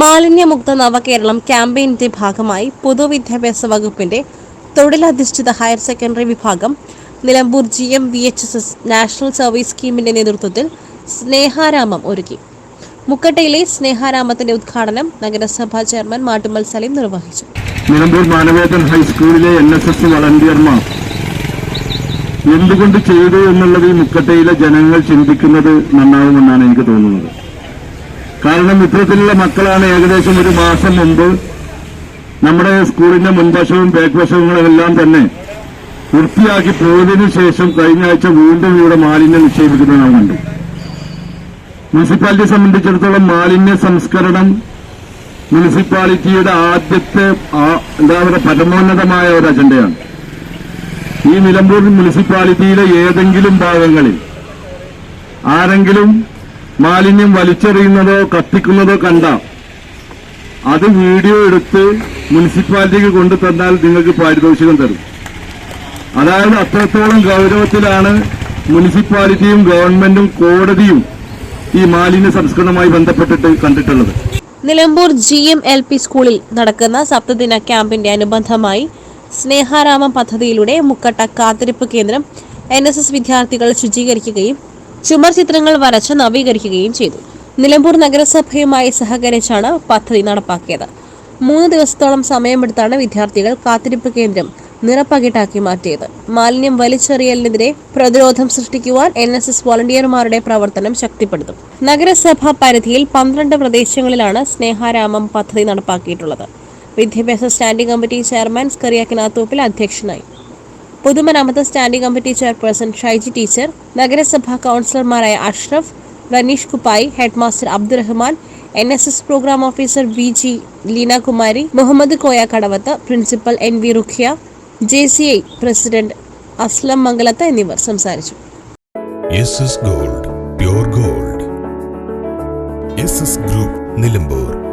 മാലിന്യമുക്ത നവകേരളം ക്യാമ്പയിന്റെ ഭാഗമായി പൊതുവിദ്യാഭ്യാസ വകുപ്പിന്റെ തൊഴിലധിഷ്ഠിത ഹയർ സെക്കൻഡറി വിഭാഗം Nilambur G M V H S S national service സ്കീമിന്റെ നേതൃത്വത്തിൽ സ്നേഹാരാമം ഒരുക്കി. മുക്കട്ടയിലെ സ്നേഹാരാമത്തിന്റെ ഉദ്ഘാടനം നഗരസഭാ ചെയർമാൻ മാട്ടുമ്മൽ സലീം നിർവഹിച്ചു. നിലമ്പൂർ മാനവേദൻ ഹൈസ്കൂളിലെ എൻ എസ് എസ് വളണ്ടിയർമാർ എന്തുകൊണ്ട് ചെയ്തു എന്നുള്ളത് ഈ മുക്കട്ടയിലെ ജനങ്ങൾ ചിന്തിക്കുന്നത് നന്നാവുമെന്നാണ് എനിക്ക് തോന്നുന്നത്. കാരണം ഇത്തരത്തിലുള്ള മക്കളാണ് ഏകദേശം ഒരു മാസം മുമ്പ് നമ്മുടെ സ്കൂളിന്റെ മുൻവശവും ബാക്ക് എല്ലാം തന്നെ വൃത്തിയാക്കി പോയതിനു ശേഷം കഴിഞ്ഞ ആഴ്ച വീണ്ടും ഇവിടെ മാലിന്യം നിക്ഷേപിക്കുന്നത് നാം കണ്ടു മുനിസിപ്പാലിറ്റി സംബന്ധിച്ചിടത്തോളം മാലിന്യ സംസ്കരണം മുനിസിപ്പാലിറ്റിയുടെ ആദ്യത്തെ എന്താ പറയുക പരമോന്നതമായ ഒരു അജണ്ടയാണ്. ഈ നിലമ്പൂർ മുനിസിപ്പാലിറ്റിയിലെ ഏതെങ്കിലും ഭാഗങ്ങളിൽ ആരെങ്കിലും മാലിന്യം വലിച്ചെറിയുന്നതോ കത്തിക്കുന്നതോ കണ്ട അത് വീഡിയോ എടുത്ത് മുനിസിപ്പാലിറ്റിക്ക് കൊണ്ടു തന്നാൽ നിങ്ങൾക്ക് പാരിതോഷികം തരും. അതായത് അത്രത്തോളം ഗൗരവത്തിലാണ് മുനിസിപ്പാലിറ്റിയും ഗവൺമെന്റും കോടതിയും ഈ മാലിന്യ സംസ്കരണവുമായി ബന്ധപ്പെട്ടിട്ട് കണ്ടിട്ടുള്ളത്. Nilambur G M L P സ്കൂളിൽ നടക്കുന്ന സപ്തദിന ക്യാമ്പിന്റെ അനുബന്ധമായി സ്നേഹാരാമം പദ്ധതിയിലൂടെ മുക്കട്ട കാത്തിരിപ്പ് കേന്ദ്രം എൻ എസ് എസ് വിദ്യാർത്ഥികൾ ശുചീകരിക്കുകയും ചുമർ ചിത്രങ്ങൾ വരച്ച് നവീകരിക്കുകയും ചെയ്തു. നിലമ്പൂർ നഗരസഭയുമായി സഹകരിച്ചാണ് പദ്ധതി നടപ്പാക്കിയത്. മൂന്ന് ദിവസത്തോളം സമയമെടുത്താണ് വിദ്യാർത്ഥികൾ കാത്തിരിപ്പ് കേന്ദ്രം നിറപ്പകിട്ടാക്കി മാറ്റിയത്. മാലിന്യം വലിച്ചെറിയലിനെതിരെ പ്രതിരോധം സൃഷ്ടിക്കുവാൻ എൻ എസ് എസ് വോളണ്ടിയർമാരുടെ പ്രവർത്തനം ശക്തിപ്പെടുത്തും. നഗരസഭാ പരിധിയിൽ പന്ത്രണ്ട് പ്രദേശങ്ങളിലാണ് സ്നേഹാരാമം പദ്ധതി നടപ്പാക്കിയിട്ടുള്ളത്. വിദ്യാഭ്യാസ സ്റ്റാൻഡിംഗ് കമ്മിറ്റി ചെയർമാൻ സ്കറിയാക്കിനാത്തോപ്പിൽ അധ്യക്ഷനായി. പൊതുമരാമത്ത് standing committee chairperson Shaiji teacher നഗരസഭാ കൗൺസിലർമാരായ Ashraf Ranish Kuppayi headmaster Abdurahman N S S programme officer V G Leenakumari Muhammed Koya Kadavath principal N V Rukhiya J C I president Aslam Mangalath എന്നിവർ സംസാരിച്ചു. Gold gold. Group Nilambur.